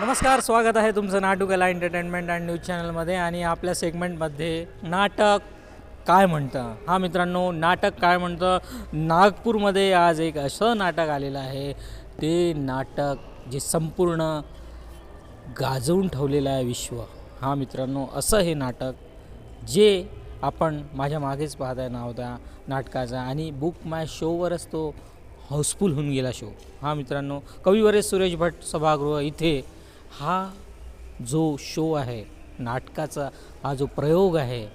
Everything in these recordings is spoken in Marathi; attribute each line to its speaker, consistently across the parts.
Speaker 1: नमस्कार स्वागत आहे तुमचं नाटुकला एंटरटेनमेंट अँड न्यूज चॅनलमध्ये आणि आपल्या सेगमेंटमध्ये नाटक काय म्हणतं? हा मित्रांनो नाटक काय म्हणतं? नागपूरमध्ये आज एक असं नाटक आलेलं आहे. ते नाटक जे संपूर्ण गाजवून ठेवलेलं आहे विश्व. हा मित्रांनो असं हे नाटक जे आपण माझ्या मागेच पाहताय नाव त्या नाटकाचा आणि बुक माय शोवरच तो हाऊसफुल होऊन गेला शो हा मित्रांनो कविवरेश सुरेश भट सभागृह इथे हा जो शो आहे नाटकाचा हा जो प्रयोग आहे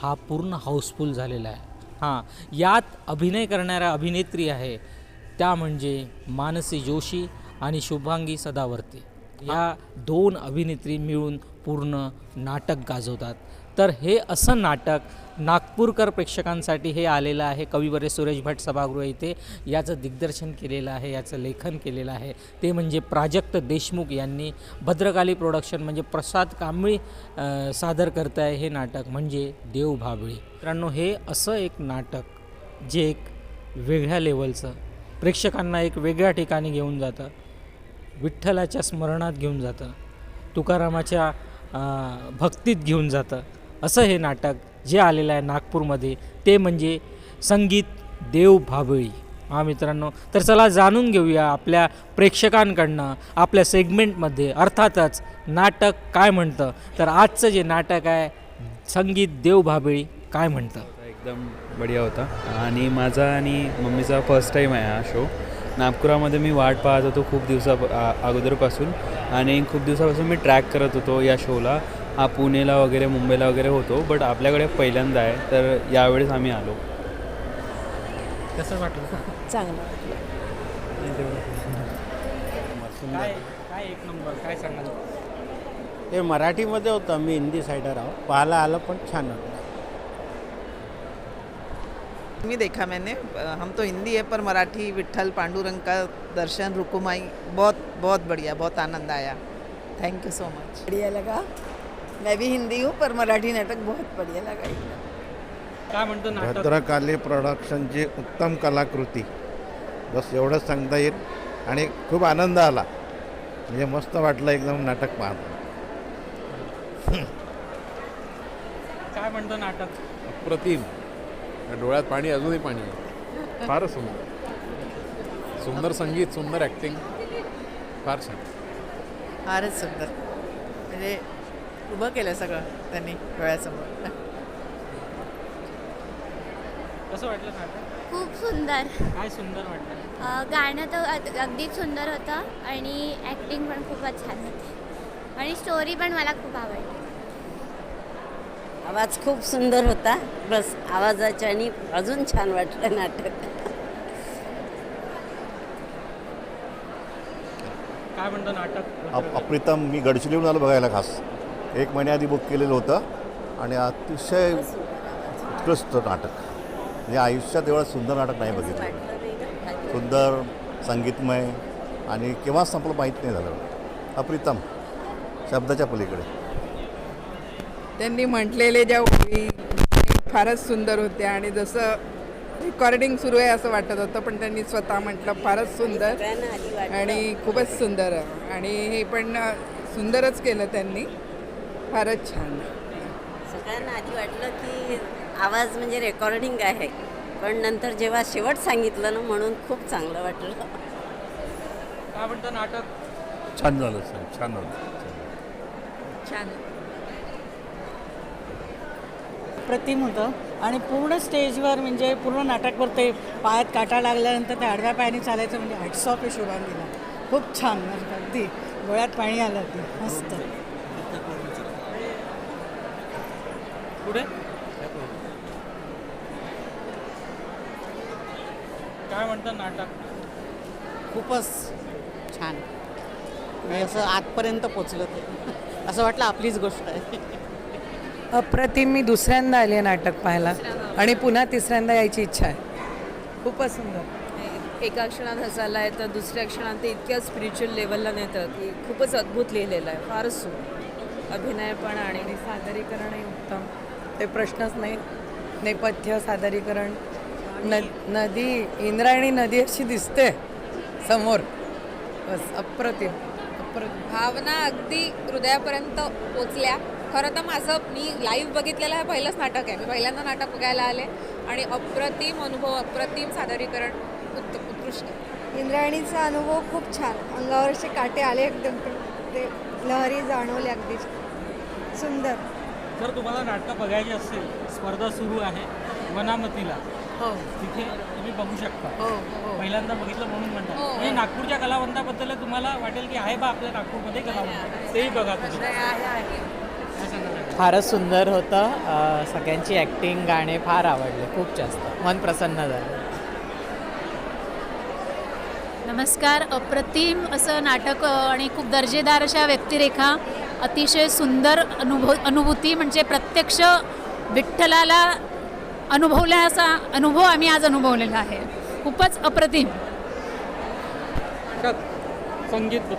Speaker 1: हा पूर्ण हाऊसफुल झालेला आहे. हां यात अभिनय करणाऱ्या अभिनेत्री आहे त्या म्हणजे मानसी जोशी आणि शुभांगी सदावर्ती. या दोन अभिनेत्री मिळून पूर्ण नाटक गाजवतात. तर हे असं नाटक नागपूरकर प्रेक्षकांसाठी हे आलेलं आहे. कविवरे सुरेश भट सभागृह इथे याचं दिग्दर्शन केलेलं आहे याचं लेखन केलेलं आहे. ते म्हणजे प्राजक्त देशमुख यांनी भद्रकाली प्रोडक्शन म्हणजे प्रसाद कांबळी सादर करत आहे हे नाटक म्हणजे देव भाबळी मित्रांनो हे असं एक नाटक जे एक वेगळ्या लेवलचं प्रेक्षकांना एक वेगळ्या ठिकाणी घेऊन जातं. विठ्ठलाच्या स्मरणात घेऊन जातं. तुकारामाच्या भक्तीत घेऊन जातं. असं हे नाटक जे आलेलं आहे नागपूरमध्ये ते म्हणजे संगीत देव भाबळी हा मित्रांनो तर चला जाणून घेऊया आपल्या प्रेक्षकांकडनं आपल्या सेगमेंटमध्ये अर्थातच नाटक काय म्हणतं? तर आजचं जे नाटक आहे संगीत देव भाबळी काय म्हणतं?
Speaker 2: एकदम बढिया होता. आणि माझा आणि मम्मीचा फर्स्ट टाईम आहे हा शो नागपुरामध्ये मी वाट पाहत होतो खूप दिवसा अगोदरपासून. आणि खूप दिवसापासून मी ट्रॅक करत होतो या शोला हा पुणेला वगैरे मुंबईला वगैरे होतो बट आपल्याकडे पहिल्यांदा आहे तर यावेळेस आम्ही आलो.
Speaker 1: कसं वाटलं?
Speaker 3: चांगलं
Speaker 1: काय काय एक नंबर काय सांगाल?
Speaker 4: ते मराठीमध्ये होतं मी हिंदी सायडर आहो पाहायला आलं पण छान होतं.
Speaker 3: मी देखा मैंने अ, हम तो हिंदी है पर मराठी विट्ठल पांडुरंग का दर्शन रुकुमाई बहुत बहुत बढ़िया बहुत आनंद आया. थैंक यू सो मच
Speaker 5: बढ़िया लगा। मैं भी हिंदी हूँ पर मराठी नाटक बहुत बढ़िया लगा
Speaker 1: काय म्हणतो नाटक?
Speaker 6: भद्रकाली प्रोडक्शनची उत्तम कलाकृती. बस एवढंच सांगता येईल आणि खूप आनंद आला. म्हणजे मस्त वाटलं एकदम नाटक पाहत.
Speaker 1: काय म्हणतो नाटक?
Speaker 7: अप्रतिम. डोळ्यात पाणी अजूनही पाणी. आहे फारच सुंदर. सुंदर संगीत सुंदर ॲक्टिंग फार छान.
Speaker 3: फारच सुंदर. म्हणजे उभं केलं सगळं त्यांनी डोळ्यासमोर.
Speaker 1: कसं वाटलं नाटक?
Speaker 8: खूप सुंदर.
Speaker 1: काय सुंदर वाटलं?
Speaker 8: अ, गाणं तर अग- अगदीच सुंदर होतं आणि ॲक्टिंग पण खूपच छान होती. आणि स्टोरी पण मला खूप आवडली.
Speaker 5: आवाज खूप सुंदर होता. बस आवाजाच्या आणि अजून छान वाटलं नाटक.
Speaker 1: काय म्हणतो नाटक?
Speaker 6: अप अप्रितम मी गडचिरोलीहून आलो बघायला खास. एक महिन्याआधी बुक केलेलं होतं आणि अतिशय उत्कृष्ट नाटक. म्हणजे आयुष्यात एवढं सुंदर नाटक नाही बघितलं. सुंदर संगीतमय आणि केव्हा संपलं माहीत नाही झालं. अप्रितम शब्दाच्या पलीकडे.
Speaker 9: त्यांनी म्हटलेले ज्या ओळी फारच सुंदर होत्या आणि जसं रेकॉर्डिंग सुरू आहे असं वाटत होतं पण त्यांनी स्वतः म्हटलं फारच सुंदर आणि खूपच सुंदर. आणि हे पण सुंदरच केलं त्यांनी. फारच छान.
Speaker 5: सगळ्यांना आधी वाटलं की आवाज म्हणजे रेकॉर्डिंग आहे. पण नंतर जेव्हा शेवट सांगितलं ना म्हणून खूप चांगलं वाटलं.
Speaker 1: काय म्हणतो नाटक?
Speaker 7: छान झालं सर छान झालं.
Speaker 5: छान.
Speaker 10: प्रतिम होतं. आणि पूर्ण स्टेजवर म्हणजे पूर्ण नाटकवर ते पायात काटा लागल्यानंतर त्या आडव्या पायाने चालायचं म्हणजे हॅट्स ऑफ शुभांगीला खूप छान. अगदी डोळ्यात पाणी आलं ते मस्त.
Speaker 1: पुढे? काय म्हणतं नाटक?
Speaker 10: खूपच छान. म्हणजे असं आतपर्यंत पोचलं ते. असं वाटलं आपलीच गोष्ट आहे.
Speaker 9: अप्रतिम मी दुसऱ्यांदा आले नाटक पाहायला. आणि पुन्हा तिसऱ्यांदा यायची इच्छा आहे. खूपच सुंदर.
Speaker 11: एका क्षणात हसायला येतं दुसऱ्या क्षणात ते इतक्या स्पिरिच्युअल लेवलला नेतं की खूपच अद्भुत लिहिलेलं आहे. फारच सुंदर. अभिनय पण आणि
Speaker 9: सादरीकरणही उत्तम. ते प्रश्नच नाही. नेपथ्य सादरीकरण न नदी इंद्रायणी नदी अशी दिसते समोर. बस अप्रतिम
Speaker 11: भावना अगदी हृदयापर्यंत पोचल्या. खरं तर माझं मी लाईव्ह बघितलेलं हे पहिलंच नाटक आहे. मी पहिल्यांदा नाटक बघायला आले आणि अप्रतिम अनुभव अप्रतिम सादरीकरण उत्त उत्कृष्ट.
Speaker 12: इंद्रायणीचा अनुभव खूप छान. अंगावरचे काटे आले एकदम ते ते लहरी जाणवले अगदी सुंदर.
Speaker 13: जर तुम्हाला नाटकं बघायची असेल स्पर्धा सुरू आहे वनामतीला
Speaker 11: हो.
Speaker 13: तिथे तुम्ही बघू शकता.
Speaker 11: हो हो.
Speaker 13: पहिल्यांदा बघितलं म्हणून म्हणतात.
Speaker 11: हो.
Speaker 13: म्हणजे नागपूरच्या कलावंताबद्दल तुम्हाला वाटेल की आहे बा आपल्या नागपूरमध्ये कलावंत. तेही बघा तुम्ही.
Speaker 11: आहे आहे.
Speaker 13: काय सांगाल?
Speaker 14: फारच सुंदर होतं. अ, सगळ्यांची ॲक्टिंग गाणे फार आवडले खूप जास्त. मन प्रसन्न झालं.
Speaker 15: नमस्कार. अप्रतिम असं नाटक अ, आणि खूप दर्जेदार अशा व्यक्तिरेखा अतिशय सुंदर अनुभव अनुभूती म्हणजे प्रत्यक्ष विठ्ठलाला अनुभवल्या असा अनुभव आम्ही आज अनुभवलेला आहे. खूपच अप्रतिम.
Speaker 13: नाटक, संगीत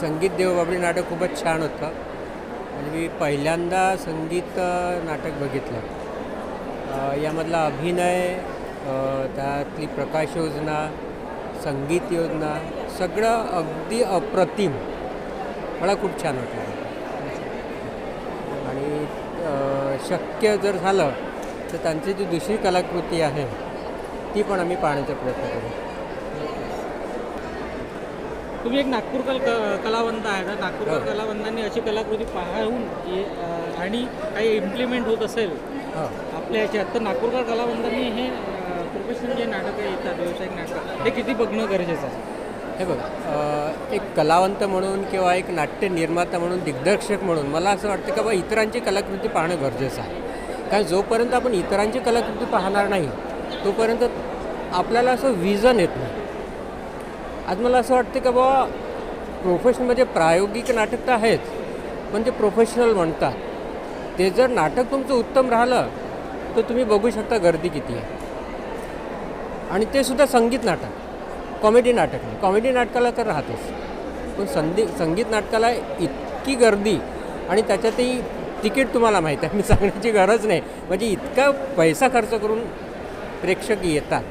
Speaker 4: संगीत देवबाबरी नाटक खूपच छान होतं. म्हणजे मी पहिल्यांदा संगीत नाटक बघितलं. यामधला अभिनय त्यातली प्रकाश योजना संगीत योजना सगळं अगदी अप्रतिम. मला खूप छान वाटलं. आणि शक्य जर झालं तर त्यांची जी दुसरी कलाकृती आहे ती पण आम्ही पाहण्याचा प्रयत्न करू.
Speaker 13: तुम्ही एक नागपूरकर क- कलावंत आहे तर नागपूरकर
Speaker 4: हो.
Speaker 13: कलावंतांनी अशी कलाकृती पाहून आणि काही इम्प्लिमेंट होत असेल
Speaker 4: हो.
Speaker 13: आपल्या ह्याच्यात तर नागपूरकर कलावंतांनी हे प्रोफेशनल जे नाटकं येतात व्यावसायिक नाटकं. हे किती बघणं गरजेचं आहे?
Speaker 4: हे बघा एक कलावंत म्हणून किंवा एक नाट्य निर्माता म्हणून दिग्दर्शक म्हणून मला असं वाटतं की बाबा इतरांची कलाकृती पाहणं गरजेचं आहे. कारण जोपर्यंत आपण इतरांची कलाकृती पाहणार नाही तोपर्यंत आपल्याला असं विजन येत नाही. आज मला असं वाटतं की बाबा प्रोफेशनमध्ये म्हणजे प्रायोगिक नाटक तर आहेच पण ते प्रोफेशनल म्हणतात. ते जर नाटक तुमचं उत्तम राहिलं तर तुम्ही बघू शकता गर्दी किती आहे. आणि ते सुद्धा संगीत नाटक. कॉमेडी नाटक नाही. कॉमेडी नाटकाला तर राहतोच. पण संधी संगीत नाटकाला इतकी गर्दी आणि त्याच्यातही तिकीट तुम्हाला माहीत आहे मी सांगण्याची गरज नाही. म्हणजे इतका पैसा खर्च करून प्रेक्षक येतात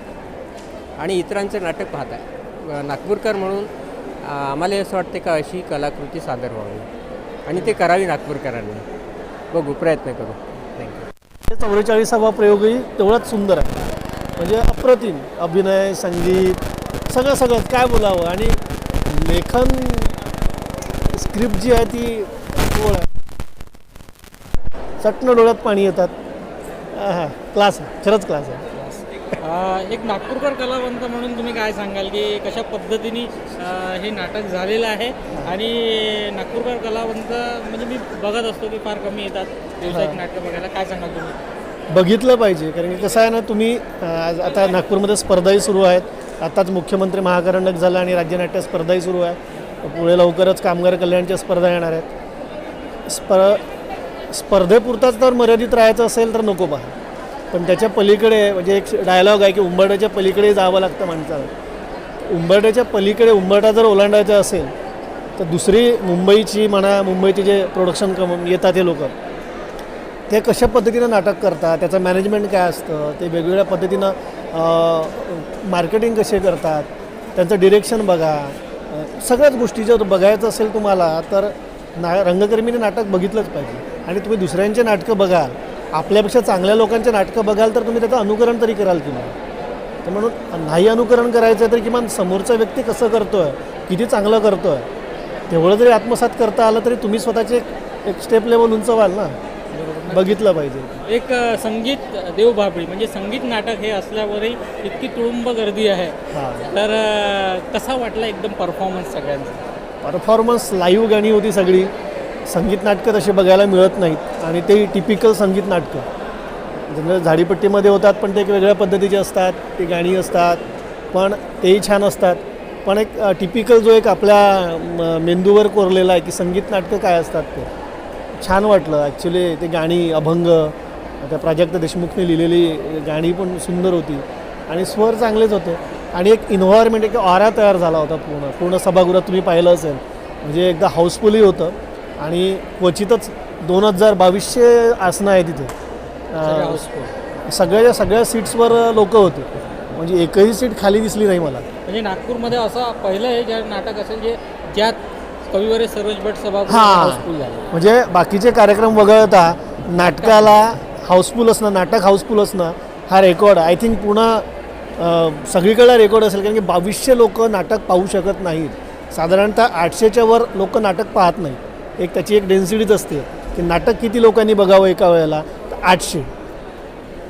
Speaker 4: आणि इतरांचं नाटक पाहत आहे नागपूरकर म्हणून आम्हाला असं वाटते का अशी कलाकृती सादर व्हावी? आणि ते करावी नागपूरकरांनी. बघू प्रयत्न करू. थँक्यू
Speaker 16: चौवेचाळीसावा प्रयोगही तेवढाच सुंदर आहे. म्हणजे अप्रतिम अभिनय संगीत सगळं सगळं काय बोलावं? आणि लेखन स्क्रिप्ट जी आहे ती ओळ आहे चटणं डोळ्यात पाणी येतात. हां क्लास आहे. खरंच क्लास आहे.
Speaker 13: एक नागपूरकर कलावंत म्हणून तुम्ही काय सांगाल की कशा पद्धतीने हे नाटक झालेलं आहे? आणि नागपूरकर कलावंत म्हणजे मी बघत असतो की फार कमी येतात. व्यावसायिक. नाटकं बघायला. काय सांगाल तुम्ही?
Speaker 16: बघितलं पाहिजे. कारण की कसं आहे ना तुम्ही आज आता नागपूरमध्ये स्पर्धाही सुरू आहेत. आताच मुख्यमंत्री महाकरंडक झालं आणि राज्यनाट्य स्पर्धाही सुरू आहे. पुढे लवकरच कामगार कल्याणच्या स्पर्धा येणार आहेत. स्पर स्पर्धेपुरताच तर मर्यादित राहायचं असेल तर नको पहा पण त्याच्या पलीकडे म्हणजे एक डायलॉग आहे की उंबरड्याच्या पलीकडे जावं लागतं माणसाला. उंबरड्याच्या पलीकडे उंबरडा जर ओलांडायचा असेल तर दुसरी मुंबईची म्हणा मुंबईचे जे प्रोडक्शन कम येतात हे लोक ते कशा पद्धतीनं नाटक करतात त्याचं मॅनेजमेंट काय असतं ते वेगवेगळ्या पद्धतीनं मार्केटिंग कसे करतात त्यांचं डिरेक्शन बघा. सगळ्याच गोष्टी जर बघायचं असेल तुम्हाला तर ना रंगकर्मीने नाटक बघितलंच पाहिजे. आणि तुम्ही दुसऱ्यांचे नाटकं बघाल आपल्यापेक्षा चांगल्या लोकांचे नाटकं बघाल तर तुम्ही त्याचं अनुकरण तरी कराल किंवा तर म्हणून नाही अनुकरण करायचं तर किमान समोरचा व्यक्ती कसं करतो आहे किती चांगलं करतो आहे तेवढं जरी आत्मसात करता आलं तरी तुम्ही स्वतःचे एक स्टेप लेवल उंचवाल ना. बघितलं पाहिजे.
Speaker 13: एक अ, संगीत देवबाभळी म्हणजे संगीत नाटक हे असल्यावरही इतकी तुडुंब गर्दी आहे.
Speaker 16: हां.
Speaker 13: तर अ, कसा वाटला एकदम परफॉर्मन्स सगळ्यांचा?
Speaker 16: परफॉर्मन्स लाईव्ह गाणी होती सगळी. संगीत नाटकं तशी बघायला मिळत नाहीत. आणि ते टिपिकल संगीत नाटकं. जनरल झाडीपट्टीमध्ये होतात पण ते एक वेगळ्या पद्धतीचे असतात. ते गाणी असतात पण तेही छान असतात. पण एक टिपिकल जो एक आपल्या म, मेंदूवर कोरलेला आहे की संगीत नाटकं काय असतात ते. छान वाटलं. ॲक्च्युली ते गाणी अभंग त्या प्राजक्त देशमुखने लिहिलेली गाणी पण सुंदर होती. आणि स्वर चांगलेच होते. आणि एक इन्व्हायरमेंट एक ऑरा तयार झाला होता पूर्ण. पूर्ण सभागृहात तुम्ही पाहिलं असेल. म्हणजे एकदा हाऊसफुलही होतं. आणि क्वचितच दोन हजार बावीसशे आसनं आहे तिथे अं, सगळ्या सगळ्या सीट्सवर लोक होते. म्हणजे एकही सीट खाली दिसली नाही मला.
Speaker 1: म्हणजे नागपूरमध्ये असं पहिलं हे जे नाटक असेल जे ज्यात कविवरे सरोज भट
Speaker 16: हां.
Speaker 1: हाऊसफुल झालं.
Speaker 16: म्हणजे बाकीचे कार्यक्रम वगळता नाटकाला हाऊसफुल असणं नाटक हाऊसफुल असणं हा रेकॉर्ड. आय थिंक अ, सगळीकडे रेकॉर्ड असेल कारण की बावीसशे लोक नाटक पाहू शकत नाहीत. साधारणतः आठशेच्या वर लोक नाटक पाहत नाहीत. एक त्याची एक डेन्सिटीच असते की नाटक किती लोकांनी बघावं एका वेळेला? तर आठशे.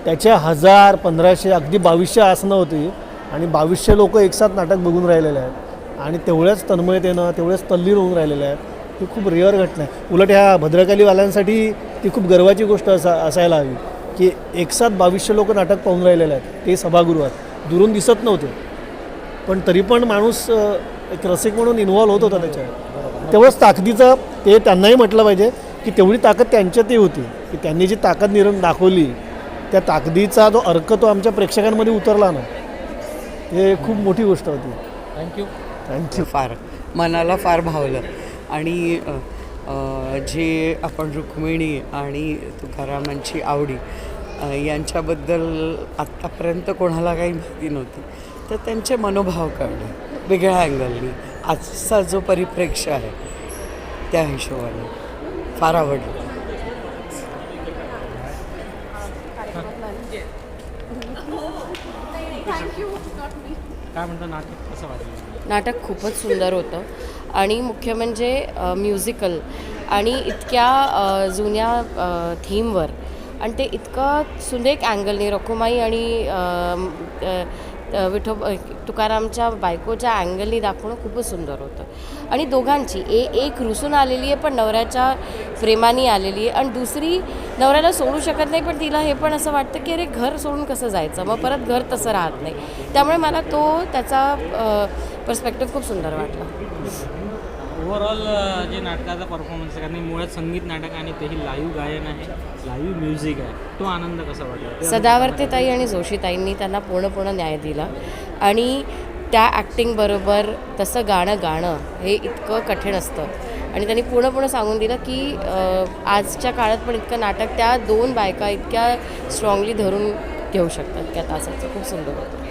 Speaker 16: त्याच्या हजार पंधराशे अगदी बावीसशे आसनं होती आणि बावीसशे लोक एकसाथ नाटक बघून राहिलेले आहेत. आणि तेवढ्याच तन्मयतेनं तेवढ्याच तल्लीन होऊन राहिलेल्या आहेत. ही खूप रेअर घटना आहे. उलट ह्या भद्रकालीवाल्यांसाठी ती खूप गर्वाची गोष्ट असा असायला हवी की एकसाथ बावीसशे लोक नाटक पाहून राहिलेले आहेत. ते सभागृहात दुरून दिसत नव्हते. पण तरी पण माणूस एक रसिक म्हणून इन्व्हॉल्व होत होता त्याच्यात. तेवढंच ताकदीचं ते त्यांनाही म्हटलं पाहिजे की तेवढी ताकद त्यांच्यातही होती. की त्यांनी जी ताकद निर्म दाखवली त्या ताकदीचा जो अर्क तो आमच्या प्रेक्षकांमध्ये उतरला ना हे खूप मोठी गोष्ट होती.
Speaker 1: थँक्यू
Speaker 16: थँक्यू
Speaker 17: फार मनाला फार भावलं. आणि जे आपण रुक्मिणी आणि तुकारामांची आवडी यांच्याबद्दल आत्तापर्यंत कोणाला काही माहिती नव्हती तर त्यांचे मनोभाव कळले वेगळ्या अँगलनी आजचा जो परिप्रेक्ष्य आहे त्या हिशोबाने. फार आवडलं.
Speaker 1: काय म्हणतं नाटक कसं वाटलं?
Speaker 18: नाटक खूपच सुंदर होतं. आणि मुख्य म्हणजे म्युझिकल आणि इतक्या जुन्या थीमवर आणि ते इतकं सुंदर एक अँगलने रखुमाई आणि विठो तुकारामच्या बायकोच्या अँगलनी दाखवणं खूपच सुंदर होतं. आणि दोघांची ए एक रुसून आलेली आहे पण नवऱ्याच्या प्रेमाने आलेली आहे. आणि दुसरी नवऱ्याला सोडू शकत नाही पण तिला हे पण असं वाटतं की अरे घर सोडून कसं जायचं? मग परत घर तसं राहत नाही. त्यामुळे मला तो त्याचा पर्स्पेक्टिव्ह खूप सुंदर वाटला.
Speaker 1: ओव्हरऑल जे नाटकाचा परफॉर्मन्स आहे कारण मुळात संगीत नाटक आणि तेही लाईव्ह गायन आहे. लाईव्ह म्युझिक आहे. तो आनंद कसा वाटला? ते
Speaker 18: सदावर्तेताई आणि जोशीताईंनी त्यांना पूर्णपूर्ण न्याय दिला. आणि त्या ॲक्टिंगबरोबर तसं गाणं गाणं हे इतकं कठीण असतं. आणि त्यांनी पूर्णपणे सांगून दिलं की आजच्या काळात पण इतकं नाटक त्या दोन बायका इतक्या स्ट्रॉंगली धरून घेऊ शकतात. त्या तासाचं खूप सुंदर होतं.